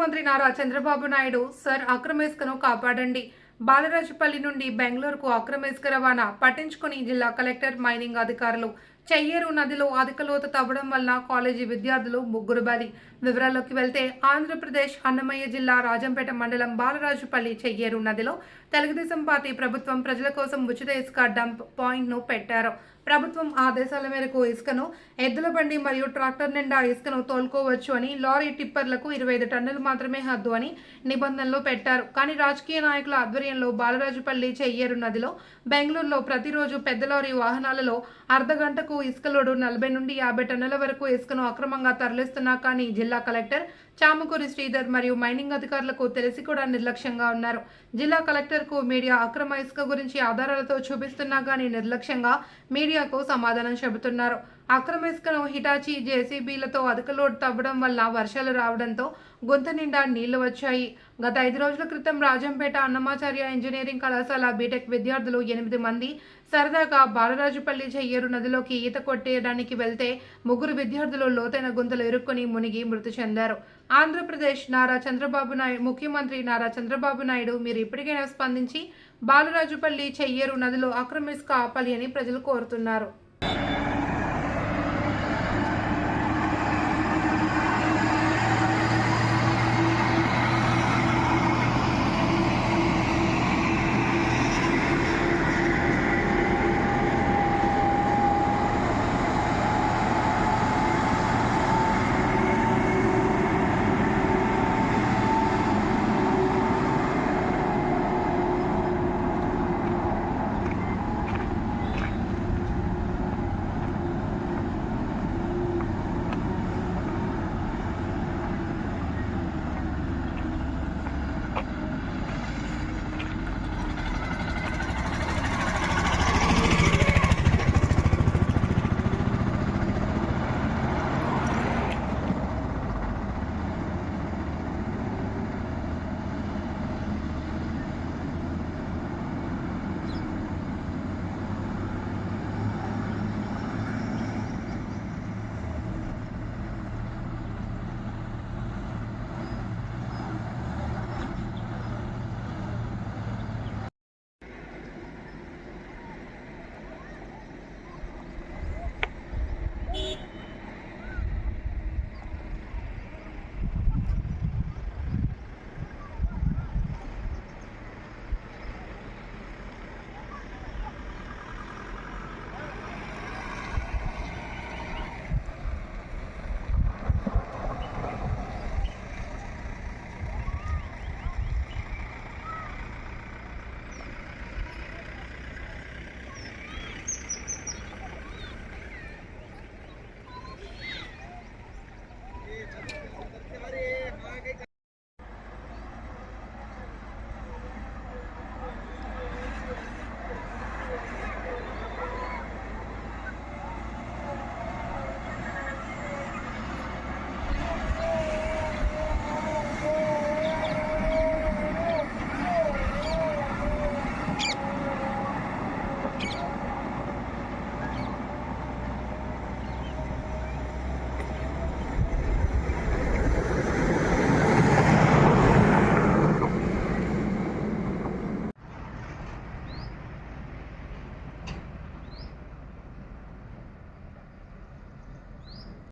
Nara Chandrababu Naidu sir అక్రమ ఇసుకను కాపాడండి. బాలరాజుపల్లి నుండి బెంగళూరుకు అక్రమ ఇసుక రవాణా పట్టించుకుని జిల్లా కలెక్టర్ మైనింగ్ అధికారులు చెయ్యేరు నదిలో అధిక లోతు తవ్వడం వల్ల కాలేజీ విద్యార్థులు ముగ్గురు బలి. వివరాల్లోకి వెళ్తే ఆంధ్రప్రదేశ్ అన్నమయ్య జిల్లా రాజంపేట మండలం బాలరాజుపల్లి చెయ్యేరు నదిలో తెలుగుదేశం పార్టీ ప్రభుత్వం ప్రజల కోసం ఉచిత ఇసుక డంప్ పాయింట్ను పెట్టారు. ప్రభుత్వం ఆదేశాల మేరకు ఇసుకను ఎద్దుల బండి మరియు ట్రాక్టర్ నిండా ఇసుకను తోలుకోవచ్చు అని లారీ టిప్పర్లకు ఇరవై ఐదు టన్నులు మాత్రమే హద్దు అని నిబంధనలు పెట్టారు. కానీ రాజకీయ నాయకుల ఆధ్వర్యంలో బాలరాజుపల్లి చెయ్యేరు నదిలో బెంగళూరులో ప్రతిరోజు పెద్ద లారీ వాహనాలలో అర్ధ గంటకు ఇసుక లోడు నలభై నుండి యాభై టన్నుల వరకు ఇసుకను అక్రమంగా తరలిస్తున్నా కానీ జిల్లా కలెక్టర్ చామకూరి శ్రీధర్ మరియు మైనింగ్ అధికారులకు తెలిసి కూడా నిర్లక్ష్యంగా ఉన్నారు. జిల్లా కలెక్టర్కు మీడియా అక్రమ ఇసుక గురించి ఆధారాలతో చూపిస్తున్నా కానీ నిర్లక్ష్యంగా మీడియాకు సమాధానం చెబుతున్నారు. అక్రమ ఇసుకను హిటాచి జేసీబీలతో అధిక లోడ్ తవ్వడం వల్ల వర్షాలు రావడంతో గొంతు నిండా నీళ్ళు వచ్చాయి. గత ఐదు రోజుల క్రితం రాజంపేట అన్నమాచార్య ఇంజనీరింగ్ కళాశాల బీటెక్ విద్యార్థులు ఎనిమిది మంది సరదాగా బాలరాజుపల్లి చెయ్యేరు నదిలోకి ఈత కొట్టేయడానికి వెళ్తే ముగ్గురు విద్యార్థులు లోతైన గుంతలు ఇరుక్కుని మునిగి మృతి చెందారు. ఆంధ్రప్రదేశ్ నారా చంద్రబాబు నాయుడు ముఖ్యమంత్రి నారా చంద్రబాబు నాయుడు మీరు ఇప్పటికైనా స్పందించి బాలరాజుపల్లి చెయ్యేరు నదిలో అక్రమ ఆపాలి అని ప్రజలు కోరుతున్నారు.